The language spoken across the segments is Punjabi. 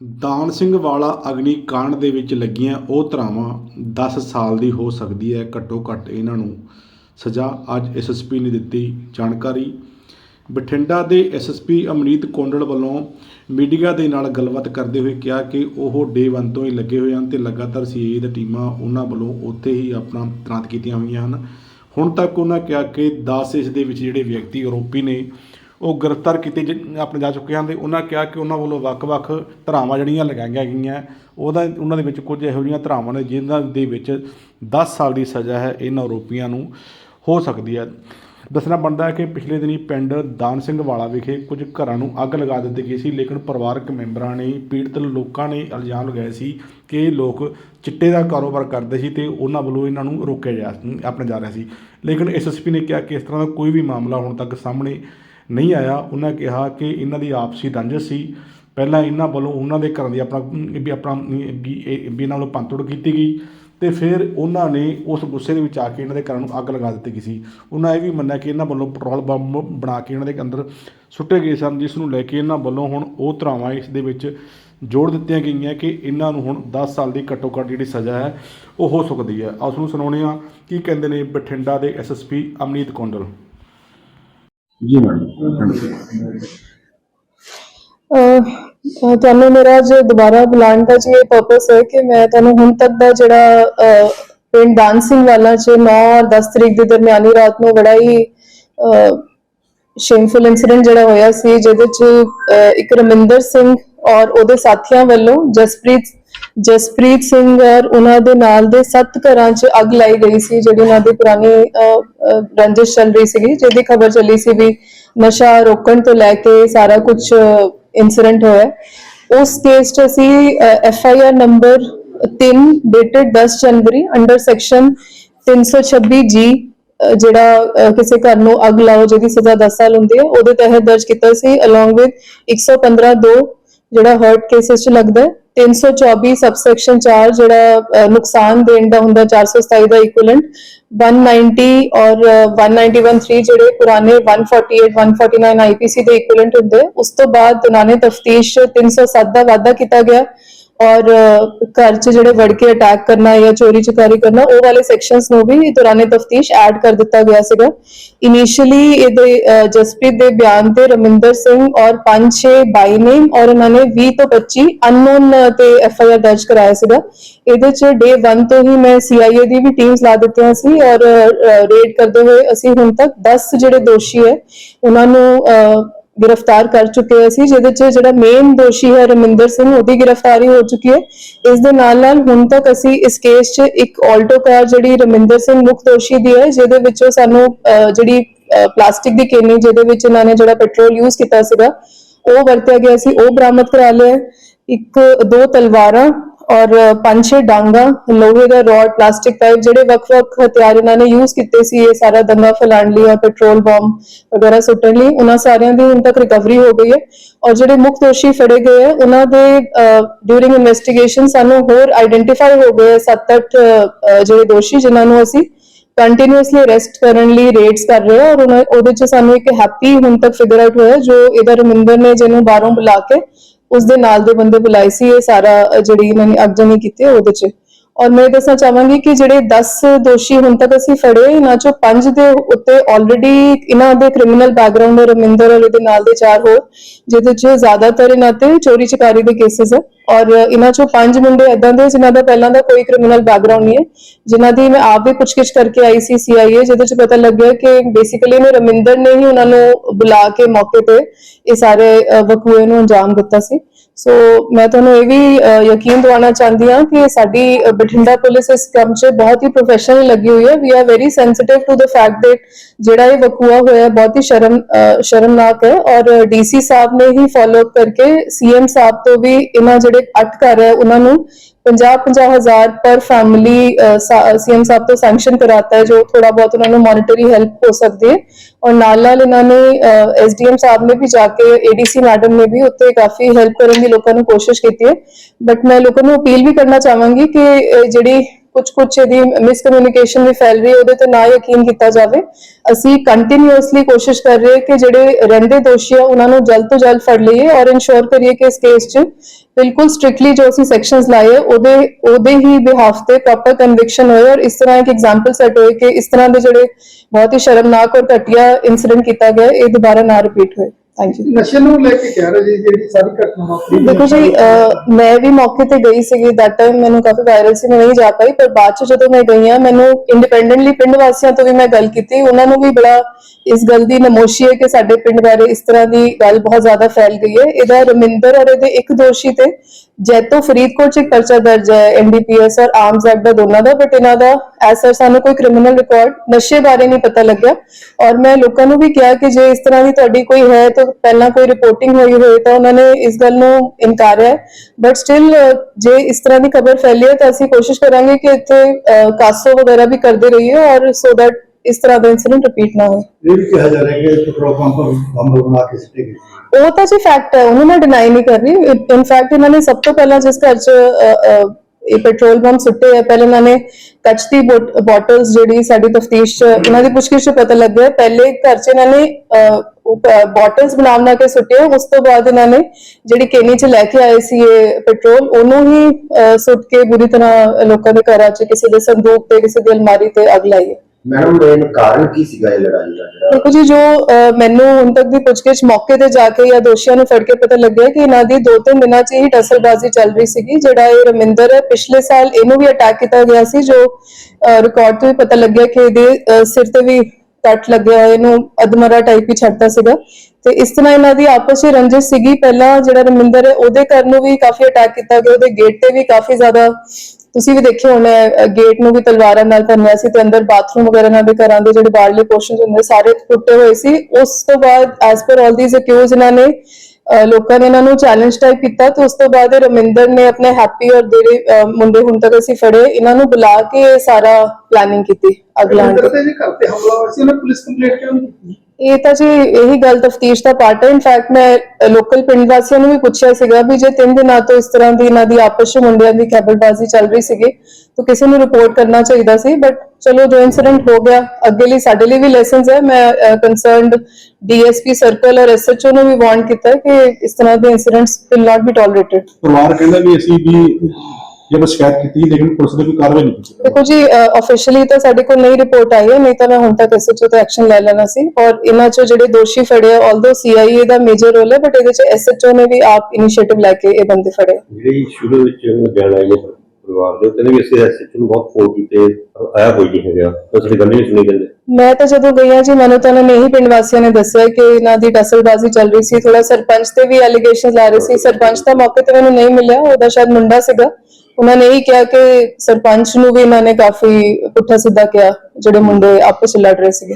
ਦਾਨ ਸਿੰਘ ਵਾਲਾ ਅਗਨੀ ਕਾਂਡ ਦੇ ਵਿੱਚ ਲੱਗੀਆਂ ਉਹ ਧਰਾਵਾਂ 10 ਸਾਲ ਦੀ ਹੋ ਸਕਦੀ ਹੈ, ਘੱਟੋ ਘੱਟ ਇਹਨਾਂ ਨੂੰ ਸਜ਼ਾ ਅੱਜ ਐਸਐਸਪੀ ਨੇ ਦਿੱਤੀ ਜਾਣਕਾਰੀ। ਬਠਿੰਡਾ ਦੇ ਐਸਐਸਪੀ ਅਮਰੀਤ ਕੋਂਡਲ ਵੱਲੋਂ ਮੀਡੀਆ ਦੇ ਨਾਲ ਗੱਲਬਾਤ ਕਰਦੇ ਹੋਏ ਕਿਹਾ ਕਿ ਉਹ ਡੇ 1 ਤੋਂ ਹੀ ਲੱਗੇ ਹੋਏ ਹਨ ਤੇ ਲਗਾਤਾਰ ਸੀਏ ਦੀ ਟੀਮਾਂ ਉਹਨਾਂ ਵੱਲੋਂ ਉੱਥੇ ਹੀ ਆਪਣਾ ਤੈਨਾਤ ਕੀਤੀਆਂ ਹੋਈਆਂ ਹਨ। ਹੁਣ ਤੱਕ ਉਹਨਾਂ ਕਿਹਾ ਕਿ 10 ਇਸ ਦੇ ਵਿੱਚ ਜਿਹੜੇ ਵਿਅਕਤੀ ਆਰੋਪੀ ਨੇ ਉਹ ਗ੍ਰਿਫਤਾਰ ਕੀਤੇ ਜ- ਆਪਣੇ ਜਾ ਚੁੱਕੇ ਹਨ ਤੇ ਉਹਨਾਂ ਕਿਹਾ ਕਿ ਉਹਨਾਂ ਵੱਲੋਂ ਵੱਖ-ਵੱਖ ਧਾਰਾਵਾਂ ਜਿਹੜੀਆਂ ਲਗਾਈਆਂ ਗਈਆਂ। ਉਹਦਾ, ਉਹਨਾਂ ਦੇ ਵਿੱਚ ਕੁਝ ਇਹੋ ਜਿਹੀਆਂ ਧਾਰਾਵਾਂ ਨੇ ਜਿਨ੍ਹਾਂ ਦੇ ਵਿੱਚ 10 ਸਾਲ ਦੀ ਸਜ਼ਾ ਹੈ ਇਹਨਾਂ ਆਰੋਪੀਆਂ ਨੂੰ ਹੋ ਸਕਦੀ ਹੈ। ਦੱਸਣਾ ਬਣਦਾ ਹੈ ਕਿ ਪਿਛਲੇ ਦਿਨੀ ਪਿੰਡ ਦਾਨ ਸਿੰਘ ਵਾਲਾ ਵਿਖੇ ਕੁਝ ਘਰਾਂ ਨੂੰ ਅੱਗ ਲਗਾ ਦਿੱਤੀ ਗਈ ਸੀ, ਲੇਕਿਨ ਪਰਿਵਾਰਕ ਮੈਂਬਰਾਂ ਨੇ, ਪੀੜਤ ਲੋਕਾਂ ਨੇ ਇਲਜ਼ਾਮ ਲਗਾਏ ਸੀ ਕਿ ਇਹ ਲੋਕ ਚਿੱਟੇ ਦਾ ਕਾਰੋਬਾਰ ਕਰਦੇ ਸੀ ਤੇ ਉਹਨਾਂ ਵੱਲੋਂ ਇਹਨਾਂ ਨੂੰ ਰੋਕਿਆ ਜਾ, ਆਪਣੇ ਜਾ ਰਿਹਾ ਸੀ। ਲੇਕਿਨ ਐਸਐਸਪੀ ਨੇ ਕਿਹਾ ਕਿ ਇਸ ਤਰ੍ਹਾਂ ਦਾ ਕੋਈ ਵੀ ਮਾਮਲਾ ਹੁਣ ਤੱਕ ਸਾਹਮਣੇ ਨਹੀਂ ਆਇਆ, ਉਹਨਾਂ ਕਿਹਾ ਕਿ ਇਹਨਾਂ ਦੀ ਆਪਸੀ ਰੰਜਿਸ਼ ਸੀ। ਪਹਿਲਾਂ ਇਹਨਾਂ ਵੱਲੋਂ ਉਹਨਾਂ ਦੇ ਘਰਾਂ ਦੀ ਆਪਣਾ, ਵੀ ਆਪਣਾ, ਵੀ ਇਹਨਾਂ ਵੱਲੋਂ ਪੰਤੋੜ ਕੀਤੀ ਗਈ ਤੇ ਫਿਰ ਉਹਨਾਂ ਨੇ ਉਸ ਗੁੱਸੇ ਦੇ ਵਿੱਚ ਆ ਕੇ ਇਹਨਾਂ ਦੇ ਘਰਾਂ ਨੂੰ ਅੱਗ ਲਗਾ ਦਿੱਤੀ ਗਈ ਸੀ। ਉਹਨਾਂ ਇਹ ਵੀ ਮੰਨਿਆ ਕਿ ਇਹਨਾਂ ਵੱਲੋਂ ਪੈਟਰੋਲ ਬੰਬ ਬਣਾ ਕੇ ਇਹਨਾਂ ਦੇ ਅੰਦਰ ਸੁੱਟੇ ਗਏ ਸਨ, ਜਿਸ ਨੂੰ ਲੈ ਕੇ ਇਹਨਾਂ ਵੱਲੋਂ ਹੁਣ ਉਹ ਧਰਾਵਾਂ ਇਸ ਦੇ ਵਿੱਚ ਜੋੜ ਦਿੱਤੀਆਂ ਗਈਆਂ ਕਿ ਇਹਨਾਂ ਨੂੰ ਹੁਣ 10 ਸਾਲ ਦੀ ਘੱਟੋ ਘੱਟ ਜਿਹੜੀ ਸਜ਼ਾ ਹੈ, ਉਹ ਹੋ ਸਕਦੀ ਹੈ। ਉਸ ਨੂੰ ਸੁਣਾਉਂਦੇ ਹਾਂ ਕੀ ਕਹਿੰਦੇ ਨੇ ਬਠਿੰਡਾ ਦੇ ਐਸਐਸਪੀ ਅਮਨੀਤ ਕੌਂਡਲ। ਜੀ ਮੈਡਮ ਅਹ, ਤੁਹਾਨੂੰ ਮੇਰਾ ਅੱਜ ਦੁਬਾਰਾ ਬੁਲਾਉਣ ਦਾ ਜੀ ਇਹ ਪਰਪਸ ਹੈ ਕਿ ਮੈਂ ਤੁਹਾਨੂੰ ਹੁਣ ਤੱਕ ਦਾ ਜਿਹੜਾ ਅਹ, ਪਿੰਡ ਦਾਨ ਸਿੰਘ ਵਾਲਾ ਚ 9 ਔਰ 10 ਤਰੀਕ ਦੇ ਦਰਮਿਆਨੀ ਰਾਤ ਨੂੰ ਬੜਾ ਹੀ ਸ਼ੇਮਫੁਲ ਇਨਸੀਡੈਂਟ ਜਿਹੜਾ ਹੋਇਆ ਸੀ ਜਿਹਦੇ ਚ ਅਹ, ਇੱਕ ਰਮਿੰਦਰ ਸਿੰਘ ਔਰ ਉਹਦੇ ਸਾਥੀਆਂ ਵੱਲੋਂ ਜਸਪ੍ਰੀਤ ਜਸਪ੍ਰੀਤ ਸਿੰਘ ਔਰ ਉਹਨਾਂ ਦੇ ਨਾਲ ਦੇ ਸੱਤ ਘਰਾਂ 'ਚ ਅੱਗ ਲਾਈ ਗਈ ਸੀ, ਜਿਹੜੀ ਉਹਨਾਂ ਦੀ ਪੁਰਾਣੀ ਰੰਜਿਸ਼ ਚੱਲ ਰਹੀ ਸੀਗੀ, ਜਿਹਦੀ ਖਬਰ ਚੱਲੀ ਸੀ ਵੀ ਨਸ਼ਾ ਰੋਕਣ ਤੋਂ ਲੈ ਕੇ ਸਾਰਾ ਕੁਝ ਇਨਸੀਡੈਂਟ ਹੋਇਆ। ਉਸ ਕੇਸ 'ਚ ਅਸੀਂ F I R number 3 dated 10 January under section 326 ਜੀ ਜਿਹੜਾ ਕਿਸੇ ਘਰ ਨੂੰ ਅੱਗ ਲਾਓ, ਜਿਹਦੀ ਸਜ਼ਾ 10 ਸਾਲ ਹੁੰਦੀ ਹੈ, ਉਹਦੇ ਤਹਿਤ ਦਰਜ ਕੀਤਾ ਸੀ ਅਲੋਂਗ ਵਿਦ 115 2 ਜਿਹੜਾ ਹਰਟ ਕੇਸਿਸ ਚ ਲੱਗਦਾ ਹੈ 324 ਸਬਸੈਕਸ਼ਨ 4 ਜਿਹੜਾ ਨੁਕਸਾਨ ਦੇਣ ਦਾ ਹੁੰਦਾ 427 ਦਾ ਇਕੁਇਵਲੈਂਟ 190 ਔਰ ਅਹ, 1913 ਜਿਹੜੇ ਪੁਰਾਣੇ 148 149 ਆਈਪੀਸੀ ਦੇ ਇਕੁਇਵਲੈਂਟ ਹੁੰਦੇ ਆ। ਉਸ ਤੋਂ ਬਾਅਦ ਉਹਨਾਂ ਨੇ ਤਫਤੀਸ਼ 307 ਦਾ ਵਾਅਦਾ ਕੀਤਾ ਗਿਆ ਔਰ ਘਰ 'ਚ ਜਿਹੜੇ ਵੜ ਕੇ ਅਟੈਕ ਕਰਨਾ ਜਾਂ ਚੋਰੀ ਚਕਾਰੀ ਕਰਨਾ, ਉਹ ਵਾਲੇ ਸੈਕਸ਼ਨਸ ਨੂੰ ਵੀ ਦੌਰਾਨੇ ਤਫਤੀਸ਼ ਐਡ ਕਰ ਦਿੱਤਾ ਗਿਆ ਸੀਗਾ। ਇਨੀਸ਼ੀਅਲੀ ਇਹਦੇ ਜਸਪ੍ਰੀਤ ਦੇ ਬਿਆਨ ਤੇ ਰਮਿੰਦਰ ਸਿੰਘ ਔਰ 5-6 ਬਾਈ ਨੇਮ ਔਰ ਉਹਨਾਂ ਨੇ 20 ਤੋਂ 25 ਅਨਨੋਨ ਤੇ ਐਫ ਆਈ ਆਰ ਦਰਜ ਕਰਾਇਆ ਸੀਗਾ। ਇਹਦੇ 'ਚ ਡੇ 1 ਤੋਂ ਹੀ ਮੈਂ ਸੀਆਈਏ ਦੀ ਵੀ ਟੀਮਸ ਲਾ ਦਿੱਤੀਆਂ ਸੀ ਔਰ ਰੇਡ ਕਰਦੇ ਹੋਏ ਅਸੀਂ ਹੁਣ ਤੱਕ 10 ਜਿਹੜੇ ਦੋਸ਼ੀ ਹੈ, ਉਹਨਾਂ ਨੂੰ ਗ੍ਰਿਫਤਾਰ ਕਰ ਚੁੱਕੇ ਅਸੀਂ ਜਿਹਦੇ ਚ ਜਿਹੜਾ ਮੇਨ ਦੋਸ਼ੀ ਹੈ ਰਮਿੰਦਰ ਸਿੰਘ ਉਹਦੀ ਗ੍ਰਿਫਤਾਰੀ ਹੋ ਚੁੱਕੀ ਹੈ। ਇਸ ਦੇ ਨਾਲ ਨਾਲ ਹੁਣ ਤੱਕ ਅਸੀਂ ਇਸ ਕੇਸ 'ਚ ਇੱਕ ਆਲਟੋ ਕਾਰ ਜਿਹੜੀ ਰਮਿੰਦਰ ਸਿੰਘ ਮੁੱਖ ਦੋਸ਼ੀ ਦੀ ਹੈ ਜਿਹਦੇ ਵਿੱਚੋਂ ਸਾਨੂੰ ਅਹ, ਜਿਹੜੀ ਪਲਾਸਟਿਕ ਦੀ ਕੇਨੀ ਜਿਹਦੇ ਵਿੱਚ ਇਹਨਾਂ ਨੇ ਜਿਹੜਾ ਪੈਟਰੋਲ ਯੂਜ਼ ਕੀਤਾ ਸੀਗਾ ਉਹ ਵਰਤਿਆ ਗਿਆ ਸੀ ਉਹ ਬਰਾਮਦ ਕਰਾ ਲਿਆ ਇੱਕ ਦੋ ਤਲਵਾਰਾਂ ਔਰ ਪੰਜ ਛੇ ਡਾਂਗਾ, ਲੋਹੇ ਦਾ ਰੋਡ ਪਲਾਸਟਿਕ ਪਾਈਪ ਜਿਹੜੇ ਵੱਖ-ਵੱਖ ਹਥਿਆਰ ਇਹਨਾਂ ਨੇ ਯੂਜ਼ ਕੀਤੇ ਸੀ, ਇਹ ਸਾਰਾ ਦੰਗਾ ਫੈਲਾਉਣ ਲਈ ਔਰ ਪੈਟਰੋਲ ਬੰਬ ਵਗੈਰਾ ਸੁੱਟਣ ਲਈ, ਉਹਨਾਂ ਸਾਰਿਆਂ ਦੀ ਹੁਣ ਤੱਕ ਰਿਕਵਰੀ ਹੋ ਗਈ ਹੈ। ਔਰ ਜਿਹੜੇ ਮੁੱਖ ਦੋਸ਼ੀ ਫੜੇ ਗਏ ਹੈ, ਉਹਨਾਂ ਦੇ ਡਿਊਰਿੰਗ ਇਨਵੈਸਟੀਗੇਸ਼ਨ ਸਾਨੂੰ ਹੋਰ ਆਈਡੈਂਟੀਫਾਈ ਹੋ ਗਏ 7-8 ਜਿਹੜੇ ਦੋਸ਼ੀ ਜਿਨ੍ਹਾਂ ਨੂੰ ਅਸੀਂ ਕੰਟੀਨਿਊਸਲੀ ਅਰੈਸਟ ਕਰਨ ਲਈ ਰੇਡਸ ਕਰ ਰਹੇ ਹਾਂ। ਔਰ ਉਹਨਾਂ- ਉਹਦੇ ਚ ਸਾਨੂੰ ਇੱਕ ਹੈਪੀ ਹੁਣ ਤੱਕ ਫਿਗਰ ਆਊਟ ਹੋਇਆ ਜੋ ਇਹਦਾ ਰਮਿੰਦਰ ਨੇ ਜਿਹਨੂੰ ਬਾਹਰੋਂ ਬੁਲਾ ਕੇ ਉਸ ਦੇ ਨਾਲ ਦੇ ਬੰਦੇ ਬੁਲਾਏ ਸੀ, ਇਹ ਸਾਰਾ ਜਿਹੜੀ ਇਹਨਾਂ ਨੇ ਅਗਜਨੀ ਕੀਤੀ ਉਹਦੇ ਚ। ਔਰ ਮੈਂ ਇਹ ਦੱਸਣਾ ਚਾਹਾਂਗੀ ਕਿ ਜਿਹੜੇ 10 ਦੋਸ਼ੀ ਹੁਣ ਤੱਕ ਅਸੀਂ ਫੜੇ ਇਹਨਾਂ ਚੋਂ 5 ਦੇ ਉੱਤੇ ਆਲਰੇਡੀ ਇਹਨਾਂ ਦੇ ਕ੍ਰਿਮੀਨਲ ਬੈਕਗ੍ਰਾਉਂਡ ਹੈ ਰਮਿੰਦਰ ਔਰ ਇਹਦੇ ਨਾਲ ਦੇ ਚਾਰ ਹੋਰ ਜਿਹਦੇ ਚ ਜ਼ਿਆਦਾਤਰ ਇਹਨਾਂ ਤੇ ਚੋਰੀ ਚਕਾਰੀ ਦੇ ਕੇਸਿਸ ਹੈ ਔਰ ਇਹਨਾਂ ਚੋਂ ਪੰਜ ਮੁੰਡੇ ਇਦਾਂ ਦੇ ਜਿਨ੍ਹਾਂ ਦਾ ਪਹਿਲਾਂ ਦਾ ਕੋਈ ਕ੍ਰਿਮੀਨਲ ਬੈਕਗ੍ਰਾਉਂਡ ਨਹੀਂ ਹੈ ਜਿਨ੍ਹਾਂ ਦੀ ਮੈਂ ਆਪ ਵੀ ਪੁੱਛਗਿੱਛ ਕਰਕੇ ਆਈ ਸੀ ਸੀਆਈਏ ਜਿਹਦੇ ਚ ਪਤਾ ਲੱਗਿਆ ਕਿ ਬੇਸਿਕਲੀ ਨੇ ਰਮਿੰਦਰ ਨੇ ਹੀ ਉਹਨਾਂ ਨੂੰ ਬੁਲਾ ਕੇ ਮੌਕੇ ਤੇ ਇਹ ਸਾਰੇ ਅ, ਵਕੂਏ ਨੂੰ ਅੰਜਾਮ ਦਿੱਤਾ ਸੀ। ਸੋ ਮੈਂ ਤੁਹਾਨੂੰ ਇਹ ਵੀ ਯਕੀਨ ਦਿਵਾਉਣਾ ਚਾਹੁੰਦੀ ਹਾਂ ਕਿ ਸਾਡੀ ਬਠਿੰਡਾ ਪੁਲਿਸ ਇਸ ਕੰਮ 'ਚ ਬਹੁਤ ਹੀ ਪ੍ਰੋਫੈਸ਼ਨਲ ਲੱਗੀ ਹੋਈ ਹੈ। We are very sensitive to the fact that ਜਿਹੜਾ ਇਹ ਵਕੂਆ ਹੋਇਆ ਬਹੁਤ ਹੀ ਸ਼ਰਮ ਅ, ਸ਼ਰਮਨਾਕ ਹੈ ਔਰ ਡੀਸੀ ਸਾਹਿਬ ਨੇ ਹੀ ਫਾਲੋ ਅਪ ਕਰਕੇ ਸੀਐਮ ਸਾਹਿਬ ਤੋਂ ਵੀ ਇਹਨਾਂ ਜਿਹੜੇ ਅੱਠ ਘਰ ਹੈ ਉਹਨਾਂ ਨੂੰ 50 ਹਜ਼ਾਰ ਪਰ ਫੈਮਿਲੀ ਸੀਐਮ ਸਾਹਿਬ ਤੋਂ ਸੈਂਕਸ਼ਨ ਕਰਾਤਾ ਹੈ, ਜੋ ਥੋੜਾ ਬਹੁਤ ਉਹਨਾਂ ਨੂੰ ਮੋਨਿਟਰੀ ਹੈਲਪ ਹੋ ਸਕਦੀ ਹੈ। ਔਰ ਨਾਲ ਨਾਲ ਇਹਨਾਂ ਨੇ ਐਸਡੀਐਮ ਸਾਹਿਬ ਨੇ ਵੀ ਜਾ ਕੇ ਏਡੀਸੀ ਮੈਡਮ ਨੇ ਵੀ ਉੱਤੇ ਕਾਫੀ ਹੈਲਪ ਕਰਨ ਦੀ ਲੋਕਾਂ ਨੂੰ ਕੋਸ਼ਿਸ਼ ਕੀਤੀ ਹੈ। ਬਟ ਮੈਂ ਲੋਕਾਂ ਨੂੰ ਅਪੀਲ ਵੀ ਕਰਨਾ ਚਾਹਾਂਗੀ ਕਿ ਜਿਹੜੀ ਕੁਝ ਕੁਝ ਇਹਦੀ ਮਿਸਕਮਿਊਨੀਕੇਸ਼ਨ ਵੀ ਫੈਲ ਰਹੀ ਹੈ, ਉਹਦੇ ਤੇ ਨਾ ਯਕੀਨ ਕੀਤਾ ਜਾਵੇ। ਅਸੀਂ ਕੰਟੀਨਿਊਸਲੀ ਕੋਸ਼ਿਸ਼ ਕਰ ਰਹੇ ਕਿ ਜਿਹੜੇ ਰਹਿੰਦੇ ਦੋਸ਼ੀ ਆ, ਉਹਨਾਂ ਨੂੰ ਜਲਦ ਤੋਂ ਜਲਦ ਫੜ ਲਈਏ ਔਰ ਇਨਸ਼ੋਰ ਕਰੀਏ ਕਿ ਇਸ ਕੇਸ 'ਚ ਬਿਲਕੁਲ ਸਟ੍ਰਿਕਟਲੀ ਜੋ ਅਸੀਂ ਸੈਕਸ਼ਨਸ ਲਾਏ ਉਹਦੇ ਉਹਦੇ ਹੀ ਬਿਹਾਫ ਤੇ ਪ੍ਰੋਪਰ ਕਨਵਿਕਸ਼ਨ ਹੋਏ ਔਰ ਇਸ ਤਰ੍ਹਾਂ ਇੱਕ ਐਗਜ਼ਾਮਪਲ ਸੈਟ ਹੋਏ ਕਿ ਇਸ ਤਰ੍ਹਾਂ ਦੇ ਜਿਹੜੇ ਬਹੁਤ ਹੀ ਸ਼ਰਮਨਾਕ ਔਰ ਘਟੀਆ ਇਨਸੀਡੈਂਟ ਕੀਤਾ ਗਿਆ, ਇਹ ਦੁਬਾਰਾ ਨਾ ਰਿਪੀਟ ਹੋਏ। ਥੈਂਕ ਯੂ ਨਸ਼ੇ ਨੂੰ ਲੈ ਕੇ ਕਹਿ ਰਹੇ ਜੀ, ਜਿਹੜੀ ਸਾਰੀ ਦੇਖੋ ਜੀ ਅਹ, ਮੈਂ ਵੀ ਮੌਕੇ ਤੇ ਗਈ ਸੀਗੀ ਦੈਟ ਟਾਈਮ ਮੈਨੂੰ ਕਾਫੀ ਵਾਇਰਲ ਸੀ ਮੈਂ ਨਹੀਂ ਜਾ ਪਾਈ ਪਰ ਬਾਅਦ ਚ ਜਦੋਂ ਮੈਂ ਗਈ ਹਾਂ ਮੈਨੂੰ ਇੰਡੀਪੈਂਡੈਂਟਲੀ ਪਿੰਡ ਵਾਸੀਆਂ ਤੋਂ ਵੀ ਮੈਂ ਗੱਲ ਕੀਤੀ ਉਹਨਾਂ ਨੂੰ ਵੀ ਬੜਾ ਇਸ ਗੱਲ ਦੀ ਨਮੋਸ਼ੀ ਹੈ ਕਿ ਸਾਡੇ ਪਿੰਡ ਬਾਰੇ ਇਸ ਤਰ੍ਹਾਂ ਦੀ ਗੱਲ ਬਹੁਤ ਜ਼ਿਆਦਾ ਫੈਲ ਗਈ ਹੈ। ਇਹਦਾ ਰਮਿੰਦਰ ਔਰ ਇਹਦੇ ਇੱਕ ਦੋਸ਼ੀ ਤੇ ਜੈਤੋ ਫਰੀਦਕੋਟ ਚ ਇੱਕ ਪਰਚਾ ਦਰਜ ਹੈ ਐਨਡੀਪੀਐਸ ਔਰ ਆਰਮਸ ਐਕਟ ਦਾ ਦੋਨਾਂ ਦਾ ਬਟ ਇਹਨਾਂ ਦਾ ਐਸਰ ਸਾਨੂੰ ਕੋਈ ਕ੍ਰਿਮੀਨਲ ਰਿਕਾਰਡ ਨਸ਼ੇ ਬਾਰੇ ਨਹੀਂ ਪਤਾ ਲੱਗਿਆ। ਔਰ ਮੈਂ ਲੋਕਾਂ ਨੂੰ ਵੀ ਕਿਹਾ ਕਿ ਜੇ ਇਸ ਤਰ੍ਹਾਂ ਦੀ ਤੁਹਾਡੀ ਕੋਈ ਹੈ ਤਾਂ ਪਹਿਲਾਂ ਕੋਈ ਰਿਪੋਰਟਿੰਗ ਹੋਈ ਹੋਏ ਤਾਂ ਉਹਨਾਂ ਨੇ ਇਸ ਗੱਲ ਨੂੰ ਇਨਕਾਰਿਆ ਹੈ ਬਟ ਸਟਿਲ ਜੇ ਇਸ ਤਰ੍ਹਾਂ ਦੀ ਖਬਰ ਫੈਲੀ ਹੈ ਤਾਂ ਅਸੀਂ ਕੋਸ਼ਿਸ਼ ਕਰਾਂਗੇ ਕਿ ਇੱਥੇ ਅਹ, ਕਾਸੋ ਵਗੈਰਾ ਵੀ ਕਰਦੇ ਰਹੀਏ ਔਰ ਸੋ ਦੈਟ ਇਸ ਤਰ੍ਹਾਂ ਦਾ ਇਨਸੀਡੈਂਟ ਰਿਪੀਟ ਨਾ ਹੋਏ ਇਹ ਵੀ ਕਿਹਾ ਜਾ ਰਿਹਾ ਹੈ ਕਿ ਪੈਟਰੋਲ ਪੰਪ ਬੰਬ ਬਣਾ ਕੇ ਸਿੱਟੇ ਗਏ ਉਹ ਤਾਂ ਜੀ ਫੈਕਟ ਹੈ ਉਹਨੂੰ ਮੈਂ ਡਿਨਾਈ ਨਹੀਂ ਕਰ ਰਹੀ ਇਨਫੈਕਟ ਇਹਨਾਂ ਨੇ ਸਭ ਤੋਂ ਪਹਿਲਾਂ ਜਿਸ ਘਰ 'ਚ ਅ, ਅ, ਇਹ ਪੈਟਰੋਲ ਪੰਪ ਸੁੱਟੇ ਆ। ਪਹਿਲਾਂ ਇਹਨਾਂ ਨੇ ਕੱਚ ਦੀ ਬੋਟਲਸ ਜਿਹੜੀ ਸਾਡੀ ਤਫਤੀਸ਼ 'ਚ ਇਹਨਾਂ ਦੀ ਪੁੱਛਗਿੱਛ 'ਚ ਪਤਾ ਲੱਗਿਆ। ਪਹਿਲੇ ਘਰ 'ਚ ਇਹਨਾਂ ਨੇ ਬੋਟਲਸ ਬਣਾ ਬਣਾ ਕੇ ਸੁੱਟੇ ਉਸ ਤੋਂ ਬਾਅਦ ਇਹਨਾਂ ਨੇ ਜਿਹੜੀ ਕੇਨੀ 'ਚ ਲੈ ਕੇ ਆਏ ਸੀ ਇਹ ਪੈਟਰੋਲ ਉਹਨੂੰ ਹੀ ਸੁੱਟ ਕੇ ਬੁਰੀ ਤਰ੍ਹਾਂ ਲੋਕਾਂ ਦੇ ਘਰਾਂ 'ਚ ਕਿਸੇ ਦੇ ਸੰਦੂਕ ਤੇ ਕਿਸੇ ਦੀ ਅਲਮਾਰੀ ਤੇ ਅੱਗ ਲਾਈ ਹੈ। ਮੈਡਮ ਮੇਨ ਕਾਰਨ ਕੀ ਸੀਗਾ ਇਹ ਲੜਾਈ ਦਾ ਜਿਹੜਾ? ਦੇਖੋ ਜੀ ਜੋ ਅਹ, ਮੈਨੂੰ ਹੁਣ ਤੱਕ ਦੀ ਪੁੱਛਗਿੱਛ ਮੌਕੇ ਤੇ ਜਾ ਕੇ ਜਾਂ ਦੋਸ਼ੀਆਂ ਨੂੰ ਫੜ ਕੇ ਪਤਾ ਲੱਗਿਆ ਕਿ ਇਹਨਾਂ ਦੀ ਦੋ ਤਿੰਨ ਦਿਨਾਂ 'ਚ ਹੀ ਟਸਲਬਾਜ਼ੀ ਚੱਲ ਰਹੀ ਸੀਗੀ ਜਿਹੜਾ ਇਹ ਰਮਿੰਦਰ ਹੈ ਪਿਛਲੇ ਸਾਲ ਇਹਨੂੰ ਵੀ ਅਟੈਕ ਕੀਤਾ ਗਿਆ ਸੀ ਜੋ ਰਿਕਾਰਡ ਤੋਂ ਵੀ ਪਤਾ ਲੱਗਿਆ ਕਿ ਇਹਦੇ ਅਹ, ਸਿਰ ਤੇ ਵੀ ਕੱਟ ਲੱਗਿਆ ਹੋਇਆ ਇਹਨੂੰ ਅਧਮਰਾ ਟਾਈਪ ਹੀ ਛੱਡਦਾ ਸੀਗਾ। ਤੇ ਇਸ ਤਰ੍ਹਾਂ ਇਹਨਾਂ ਦੀ ਆਪਸ ਵਿੱਚ ਰੰਜਿਸ਼ ਸੀਗੀ ਪਹਿਲਾਂ ਜਿਹੜਾ ਰਮਿੰਦਰ ਹੈ ਉਹਦੇ ਘਰ ਨੂੰ ਵੀ ਕਾਫੀ ਅਟੈਕ ਕੀਤਾ ਗਿਆ ਉਹਦੇ ਗੇਟ ਤੇ ਵੀ ਕਾਫੀ ਜ਼ਿਆਦਾ ਤੁਸੀਂ ਵੀ ਦੇਖਿਆ ਹੋਣਾ ਗੇਟ ਨੂੰ ਵੀ ਤਲਵਾਰਾਂ ਨਾਲ ਭੰਨਿਆ ਸੀ ਤੇ ਅੰਦਰ ਬਾਥਰੂਮ ਵਗੈਰਾ ਨਾਲ ਦੇ ਘਰਾਂ ਦੇ ਜਿਹੜੇ ਬਾਹਰਲੇ ਪੋਰਸ਼ਨਸ ਹੁੰਦੇ ਸਾਰੇ ਟੁੱਟੇ ਹੋਏ ਸੀ। ਉਸ ਤੋਂ ਬਾਅਦ as per all these accused ਇਹਨਾਂ ਨੇ ਲੋਕਾਂ ਨੇ ਇਹਨਾਂ ਨੂੰ ਚੈਲੰਜ ਟਾਈਪ ਕੀਤਾ ਤੇ ਉਸ ਤੋਂ ਬਾਅਦ ਰਮਿੰਦਰ ਨੇ ਆਪਣੇ ਹੈਪੀ ਔਰ ਜਿਹੜੇ ਮੁੰਡੇ ਹੁਣ ਤੱਕ ਅਸੀਂ ਫੜੇ ਇਹਨਾਂ ਨੂੰ ਬੁਲਾ ਕੇ ਸਾਰਾ ਪਲੈਨਿੰਗ ਕੀਤੀ ਅਗਲਾ ਤੇ ਜੀ ਘਰ ਤੇ ਹਮਲਾ ਹੋਇਆ ਸੀ ਉਹਨੇ ਪੁਲਿਸ ਕੰਪਲੇਂਟ ਕਿਉਂ ਨਹੀਂ ਕੀਤੀ? ਇਹ ਤਾਂ ਜੀ ਇਹੀ ਗੱਲ ਤਫਤੀਸ਼ ਦਾ ਪਾਰਟ ਹੈ। ਇਨਫੈਕਟ ਮੈਂ ਲੋਕਲ ਪਿੰਡ ਵਾਸੀਆਂ ਨੂੰ ਵੀ ਪੁੱਛਿਆ ਸੀਗਾ ਵੀ ਜੇ ਤਿੰਨ ਦਿਨਾਂ ਤੋਂ ਇਸ ਤਰ੍ਹਾਂ ਦੀ ਇਹਨਾਂ ਦੀ ਆਪਸ ਵਿੱਚ ਮੁੰਡਿਆਂ ਦੀ ਕੈਬਲਬਾਜ਼ੀ ਚੱਲ ਰਹੀ ਸੀਗੀ, ਤਾਂ ਕਿਸੇ ਨੂੰ ਰਿਪੋਰਟ ਕਰਨਾ ਚਾਹੀਦਾ ਸੀ। ਬਟ ਚਲੋ, ਜੋ ਇਨਸੀਡੈਂਟ ਹੋ ਗਿਆ, ਅੱਗੇ ਲਈ ਸਾਡੇ ਲਈ ਵੀ ਲੈਸਨਸ ਹੈ। ਮੈਂ ਕੰਸਰਨਡ ਡੀਐਸਪੀ ਸਰਕਲ ਔਰ ਐਸਐਚਓ ਨੂੰ ਵੀ ਵਾਰਨ ਕੀਤਾ ਕਿ ਇਸ ਤਰ੍ਹਾਂ ਦੇ incidents will not be tolerated ਪਰਿਵਾਰ ਕਹਿੰਦਾ ਵੀ ਅਸੀਂ ਵੀ ਜਦੋਂ ਸ਼ਿਕਾਇਤ ਕੀਤੀ ਲੇਕਿਨ ਪੁਲਿਸ ਨੇ ਕੋਈ ਕਾਰਵਾਈ ਨਹੀਂ ਕੀਤੀ। ਦੇਖੋ ਜੀ ਆਫੀਸ਼ੀਅਲੀ ਤਾਂ ਸਾਡੇ ਕੋਲ ਨਹੀਂ ਰਿਪੋਰਟ ਆਈ ਹੈ ਨਹੀਂ ਤਾਂ ਮੈਂ ਹੁਣ ਤੱਕ ਐਸਐਚਓ ਤੇ ਐਕਸ਼ਨ ਲੈ ਲੈਣਾ ਸੀ। ਔਰ ਇਹਨਾਂ ਚੋਂ ਜਿਹੜੇ ਦੋਸ਼ੀ ਫੜੇ ਆ ਆਲਦੋ ਸੀਆਈਏ ਦਾ ਮੇਜਰ ਰੋਲ ਹੈ ਬਟ ਇਹਦੇ ਚ ਐਸਐਚਓ ਨੇ ਵੀ ਆਪ ਇਨੀਸ਼ੀਏਟਿਵ ਲੈ ਕੇ ਇਹ ਬੰਦੇ ਫੜੇ। ਆ। ਜਿਹੜੀ ਸ਼ੁਰੂ ਵਿੱਚ ਆਏ ਨੇ ਪਰਿਵਾਰ ਦੇ ਕਹਿੰਦੇ ਵੀ ਅਸੀਂ ਐਸਐਚ ਨੂੰ ਬਹੁਤ ਫੋਨ ਕੀਤੇ ਪਰ ਆਇਆ ਕੋਈ ਨਹੀਂ ਹੈਗਾ। ਤਾਂ ਸਾਡੀ ਗੱਲ ਨਹੀਂ ਸੁਣੀ ਜਾਂਦੇ ਮੈਂ ਤਾਂ ਜਦੋਂ ਗਈ ਹਾਂ ਜੀ ਮੈਨੂੰ ਤਾਂ ਉਹਨਾਂ ਨੇ ਹੀ ਪਿੰਡ ਵਾਸੀਆਂ ਨੇ ਦੱਸਿਆ ਕਿ ਇਹਨਾਂ ਦੀ ਟਸਲਬਾਜ਼ੀ ਚੱਲ ਰਹੀ ਸੀ। ਥੋੜਾ ਸਰਪੰਚ ਤੇ ਵੀ ਐਲੀਗੇਸ਼ਨ ਲਾ ਰਹੇ ਸੀ। ਸਰਪੰਚ ਤਾਂ ਮੌਕੇ ਤੇ ਮੈਨੂੰ ਨਹੀਂ ਮਿਲਿਆ ਉਹਦਾ ਸ਼ਾਇਦ ਮੁੰਡਾ ਸੀਗਾ। ਉਹਨਾਂ ਨੇ ਹੀ ਕਿਹਾ ਕਿ ਸਰਪੰਚ ਨੂੰ ਵੀ ਇਹਨਾਂ ਨੇ ਕਾਫੀ ਪੁੱਠਾ ਸਿੱਧਾ ਕਿਹਾ ਜਿਹੜੇ ਮੁੰਡੇ ਆਪਸ ਵਿੱਚ ਲੜ ਰਹੇ ਸੀਗੇ।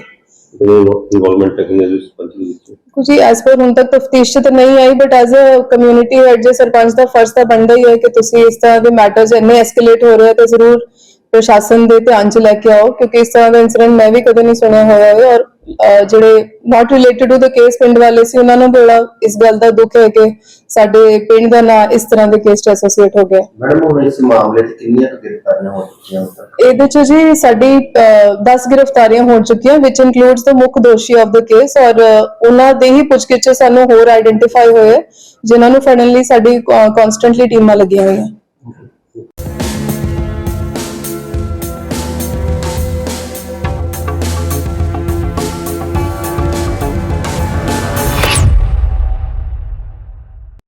ਇਨਵੋਲਵਮੈਂਟ ਹੈ ਕਿ ਸਰਪੰਚ ਦੇ ਵਿੱਚ? ਕੁਝ ਐਸ ਪਰ ਹੁਣ ਤੱਕ ਤਫਤੀਸ਼ ਤਾਂ ਨਹੀਂ ਆਈ but as a community head ਜੇ ਸਰਪੰਚ ਦਾ ਫਰਜ਼ ਤਾਂ ਬਣਦਾ ਹੀ ਹੈ ਕਿ ਤੁਸੀਂ ਇਸ ਤਰ੍ਹਾਂ ਦੇ ਮੈਟਰਸ ਇੰਨੇ ਐਸਕੇਲੇਟ ਹੋ ਰਹੇ ਆ ਤਾਂ ਜ਼ਰੂਰ ਪ੍ਰਸ਼ਾਸਨ ਦੇ ਧਿਆਨ 'ਚ ਲੈ ਕੇ ਆਓ ਕਿਉਂਕਿ ਇਸ ਤਰ੍ਹਾਂ ਦਾ ਇਨਸੀਡੈਂਟ ਮੈਂ ਵੀ ਕਦੇ ਨਹੀਂ ਸੁਣਿਆ ਹੋਇਆ ਹੈ ਔਰ ਜਿਹੜੇ not related to the case ਪਿੰਡ ਵਾਲੇ ਸੀ ਉਹਨਾਂ ਨੂੰ ਬੜਾ ਇਸ ਗੱਲ ਦਾ ਦੁੱਖ ਹੈ ਕਿ ਸਾਡੇ ਪਿੰਡ ਦਾ ਨਾਂ ਇਸ ਤਰ੍ਹਾਂ ਦੇ ਕੇਸ 'ਚ ਐਸੋਸੀਏਟ ਹੋ ਗਿਆ। ਮੈਡਮ ਹੁਣ ਇਸ ਮਾਮਲੇ 'ਚ ਕਿੰਨੀਆਂ ਕੁ ਗ੍ਰਿਫਤਾਰੀਆਂ ਹੋ ਚੁੱਕੀਆਂ ਇਹਦੇ ਚ ਜੀ ਸਾਡੀ 10 ਗ੍ਰਿਫਤਾਰੀਆਂ ਹੋ ਚੁੱਕੀਆਂ ਵਿਚ ਇਨਕਲੂਡਸ ਦ ਮੁੱਖ ਦੋਸ਼ੀ ਆਫ ਦ ਕੇਸ ਔਰ ਉਹਨਾਂ ਦੇ ਹੀ ਪੁੱਛਗਿੱਛ ਸਾਨੂੰ ਹੋਰ ਆਇਡੈਂਟੀਫਾਈ ਹੋਏ ਜਿਨ੍ਹਾਂ ਨੂੰ ਫੜਨ ਲਈ ਸਾਡੀ ਕਨਸਟੈਂਟਲੀ ਟੀਮਾਂ ਲੱਗੀਆਂ ਹੋਈਆਂ।